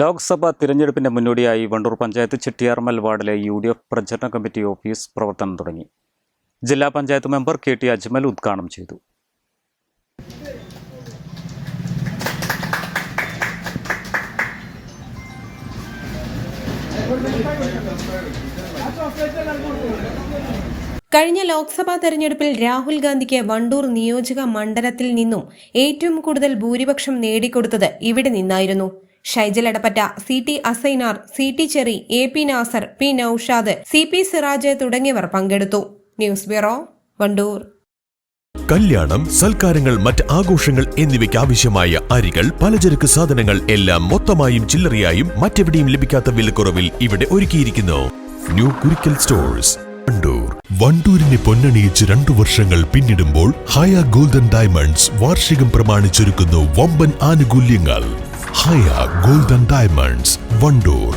ലോക്സഭാ തിരഞ്ഞെടുപ്പിന്റെ മുന്നോടിയായി വണ്ടൂർ പഞ്ചായത്ത് ചെട്ടിയാർമൽ വാർഡിലെ യു ഡി എഫ് പ്രചരണ കമ്മിറ്റി ഓഫീസ് പ്രവർത്തനം തുടങ്ങി. ജില്ലാ panchayat member K T Ajmal ഉദ്ഘാടനം ചെയ്തു. കഴിഞ്ഞ ലോക്സഭാ തെരഞ്ഞെടുപ്പിൽ രാഹുൽ ഗാന്ധിക്ക് വണ്ടൂർ നിയോജക മണ്ഡലത്തിൽ നിന്നും ഏറ്റവും കൂടുതൽ ഭൂരിപക്ഷം നേടിക്കൊടുത്തത് ഇവിടെ നിന്നായിരുന്നു. Shaijal Edappatta C T Asainar C T Cheri A P Nasar P Noushad C P Siraj തുടങ്ങിയവർ പങ്കെടുത്തു. News bureau Wandoor. കല്യാണം സൽക്കാരങ്ങൾ മറ്റ് ആഘോഷങ്ങൾ എന്നിവയ്ക്ക് ആവശ്യമായ അരികൾ പലചരക്ക് സാധനങ്ങൾ എല്ലാം മൊത്തമായും ചില്ലറയായും മറ്റെവിടെയും ലഭിക്കാത്ത വിലക്കുറവിൽ ഇവിടെ ഒരുക്കിയിരിക്കുന്നു. New Kurikkal stores Wandoor. വണ്ടൂരിനെ പൊന്നണിയിച്ച് രണ്ടു വർഷങ്ങൾ പിന്നിടുമ്പോൾ ഹയ ഗോൾഡൻ ഡയമണ്ട്സ് വാർഷികം പ്രമാണിച്ചൊരുക്കുന്നു വമ്പൻ ആനുകൂല്യങ്ങൾ. ഹയ ഗോൾഡൻ ഡയമണ്ട്സ് വണ്ടൂർ